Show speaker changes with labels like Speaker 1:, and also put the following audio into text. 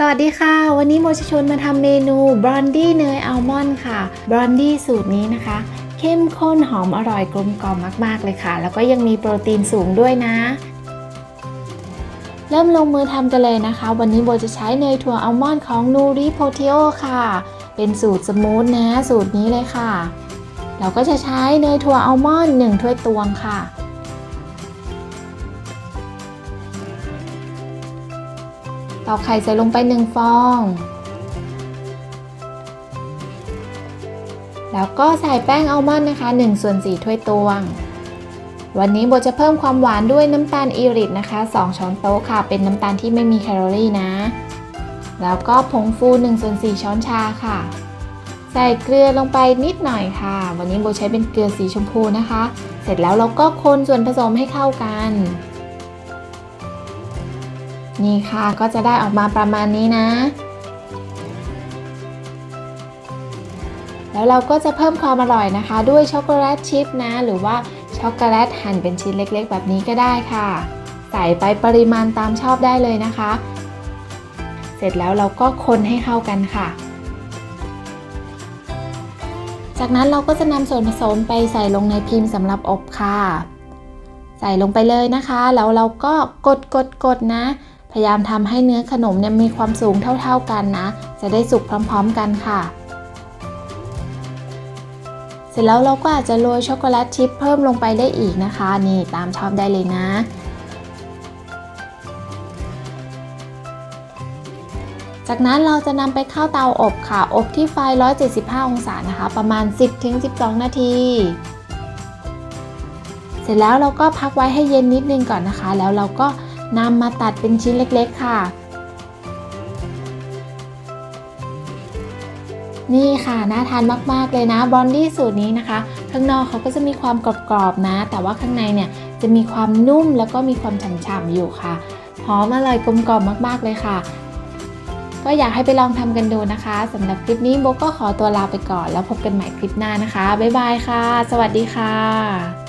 Speaker 1: สวัสดีค่ะ วันนี้โมจะชวนมาทำเมนูบรอนดี้เนยอัลมอนด์ค่ะบรอนดี้สูตรนี้นะคะ เข้มข้นหอมอร่อยกลมกล่อมมาก ๆ เลยค่ะ แล้วก็ยังมีโปรตีนสูงด้วยนะ เริ่มลงมือทำกันเลยนะคะ วันนี้โบจะใช้เนยถั่วอัลมอนด์ของนูริโพเทโอค่ะ เป็นสูตรสมูทนะ สูตรนี้เลยค่ะ เราก็จะใช้เนยถั่วอัลมอนด์หนึ่งถ้วยตวงค่ะ ตอกไข่ใส่ลงไปหนึ่งฟอง แล้วก็ใส่แป้งอัลมอนด์นะคะ1ส่วน4ถ้วยตวง วันนี้โบจะเพิ่มความหวานด้วยน้ำตาลอีริทนะคะ 2 ช้อนโต๊ะค่ะ เป็นน้ำตาลที่ไม่มีแคลอรี่นะ แล้วก็ผงฟู1ส่วน4ช้อนชาค่ะ ใส่เกลือลงไปนิดหน่อยค่ะ วันนี้โบใช้เป็นเกลือสีชมพูนะคะ เสร็จแล้วเราก็คนส่วนผสมให้เข้ากัน นี่ค่ะก็จะได้ออกมาประมาณนี้นะ แล้วเราก็จะเพิ่มความอร่อยนะคะ ด้วยช็อกโกแลตชิพนะ หรือว่าช็อกโกแลตหั่นเป็นชิ้นเล็กๆ แบบนี้ก็ได้ค่ะ ใส่ไปปริมาณตามชอบได้เลยนะคะ เสร็จแล้วเราก็คนให้เข้ากันค่ะ จากนั้นเราก็จะนำส่วนผสมไปใส่ลงในพิมพ์สำหรับอบค่ะใส่ลงไปเลยนะคะ แล้วเราก็กดกดกดนะ พยายามทำให้เนื้อขนมเนี่ยมีความสูงเท่าๆกันนะ จะได้สุกพร้อมๆกันค่ะ เสร็จแล้วเราก็อาจจะโรยช็อกโกแลตชิพเพิ่มลงไปได้อีกนะคะ นี่ตามชอบได้เลยนะจากนั้นเราจะนำไปเข้าเตาอบค่ะ อบที่ไฟ 175 องศานะคะ ประมาณ 10-12 นาที เสร็จแล้วเราก็พักไว้ให้เย็นนิดนึงก่อนนะคะ แล้วเราก็ นำมาตัดเป็นชิ้นเล็กๆค่ะ นี่ค่ะน่าทานมากๆเลยนะบอนดี้สูตรนี้นะคะ ข้างนอกเขาก็จะมีความกรอบๆนะ แต่ว่าข้างในเนี่ยจะมีความนุ่มแล้วก็มีความฉ่ำๆอยู่ค่ะหอมอร่อยกลมกล่อมมากๆเลยค่ะ ก็อยากให้ไปลองทำกันดูนะคะสำหรับคลิปนี้โบก็ขอตัวลาไปก่อน แล้วพบกันใหม่คลิปหน้านะคะ บ๊ายบายค่ะ สวัสดีค่ะ